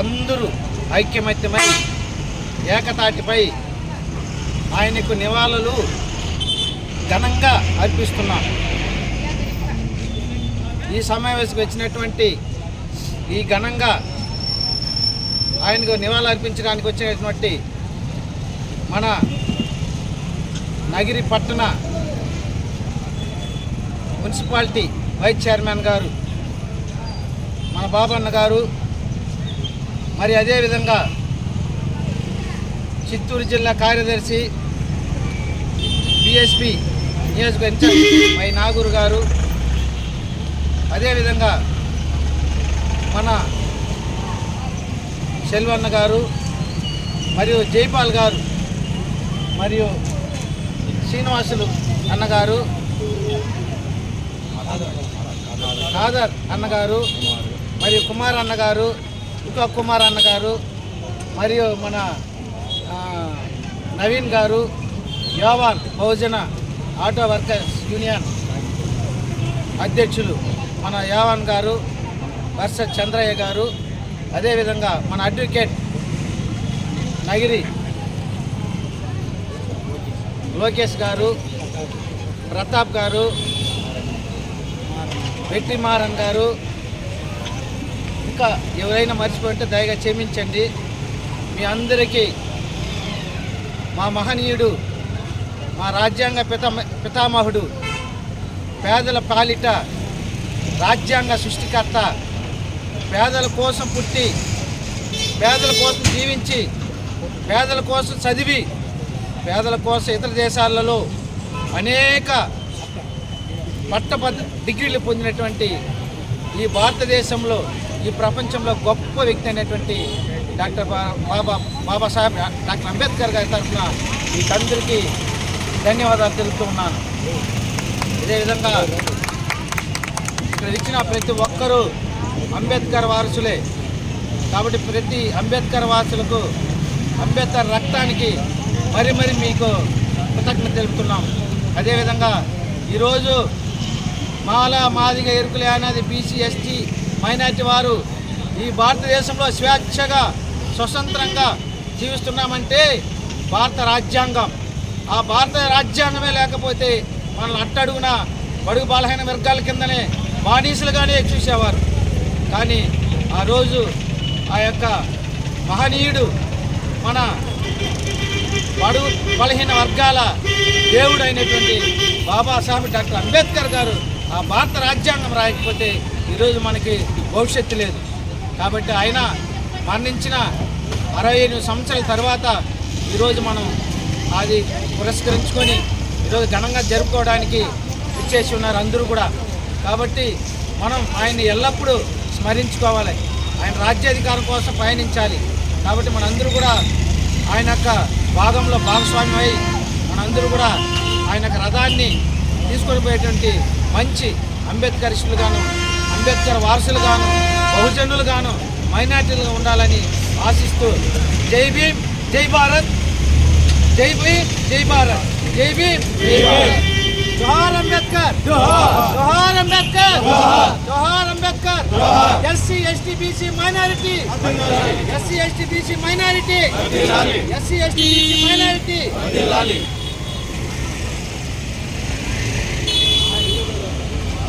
అందరూ ఐక్యమత్యమై ఏకతాటిపై ఆయనకు నివాళులు ఘనంగా అర్పిస్తున్నాను. ఈ సమావేశకు వచ్చినటువంటి ఈ ఘనంగా ఆయనకు నివాళులు అర్పించడానికి వచ్చినటువంటి మన నగిరి పట్టణ మున్సిపాలిటీ వైస్ చైర్మన్ గారు మన బాబన్న గారు మరి అదేవిధంగా చిత్తూరు జిల్లా కార్యదర్శి బిఎస్పి నియోజక ఇన్ఛార్జ్ మై నాగూరు గారు. అదేవిధంగా మన సెల్వన్న గారు మరియు జైపాల్ గారు మరియు శ్రీనివాసులు అన్నగారు ఖాదర్ అన్నగారు మరియు కుమార్ అన్నగారు ఇంకో కుమార్ అన్న గారు మరియు మన నవీన్ గారు యోవాన్ బహుజన ఆటో వర్కర్స్ యూనియన్ అధ్యక్షులు మన యావాన్ గారు వర్ష చంద్రయ్య గారు అదేవిధంగా మన అడ్వకేట్ నగిరి లోకేష్ గారు ప్రతాప్ గారు వెట్టిమారన్ గారు ఇంకా ఎవరైనా మర్చిపోతే దయగా క్షమించండి. మీ అందరికీ మా మహనీయుడు మా రాజ్యాంగ పితామ పితామహుడు పేదల పాలిట రాజ్యాంగ సృష్టికర్త పేదల కోసం పుట్టి పేదల కోసం జీవించి పేదల కోసం చదివి పేదల కోసం ఇతర దేశాలలో అనేక పట్టభద్ర డిగ్రీలు పొందినటువంటి ఈ భారతదేశంలో ఈ ప్రపంచంలో గొప్ప వ్యక్తి అయినటువంటి డాక్టర్ బా- బాబా బాబాసాహెబ్ డాక్టర్ అంబేద్కర్ గారి తరఫున ఈ తండ్రికి ధన్యవాదాలు తెలుపుతూ ఉన్నాను. అదేవిధంగా ఇక్కడ ఇచ్చిన ప్రతి ఒక్కరూ అంబేద్కర్ వారసులే. కాబట్టి ప్రతి అంబేద్కర్ వారసులకు అంబేద్కర్ రక్తానికి మరి మరి మీకు కృతజ్ఞత తెలుపుతున్నాం. అదేవిధంగా ఈరోజు మాల మాదిగ ఎరుకులే అనేది బీసీ ఎస్టీ మైనార్టీ వారు ఈ భారతదేశంలో స్వేచ్ఛగా స్వతంత్రంగా జీవిస్తున్నామంటే భారత రాజ్యాంగం. ఆ భారత రాజ్యాంగమే లేకపోతే మనల్ని అట్టడుగున బడుగు బలహీన వర్గాల కిందనే బానిసలుగానే చూసేవారు. కానీ ఆ రోజు ఆ యొక్క మహనీయుడు మన బడుగు బలహీన వర్గాల దేవుడు అయినటువంటి బాబాసాహెబ్ డాక్టర్ అంబేద్కర్ గారు ఆ భారత రాజ్యాంగం రాయకపోతే ఈరోజు మనకి భవిష్యత్తు లేదు. కాబట్టి ఆయన మరణించిన అరవై ఎనిమిది సంవత్సరాల తర్వాత ఈరోజు మనం అది పురస్కరించుకొని ఈరోజు ఘనంగా జరుపుకోవడానికి ఇచ్చేసి ఉన్నారు అందరూ కూడా. కాబట్టి మనం ఆయన్ని ఎల్లప్పుడూ స్మరించుకోవాలి. ఆయన రాజ్యాధికారం కోసం పయనించాలి. కాబట్టి మనందరూ కూడా ఆయన యొక్క భాగంలో భాగస్వామ్యం అయి మనందరూ కూడా ఆయన యొక్క రథాన్ని తీసుకొని పోయేటువంటి మంచి అంబేద్కరిస్టులుగాను అంబేద్కర్ వారసులుగాను బహుజనులుగాను మైనార్టీలుగా ఉండాలని ఆశిస్తూ జై భీమ్ జై భారత్ జై భీమ్ జై భారత్ జై భీమ్ జై భారత్. జోహార్ అంబేద్కర్ జోహార్ అంబేద్కర్ జోహార్ Ambedkar. SC ST BC minority SC ST BC minority SC ST BC minority.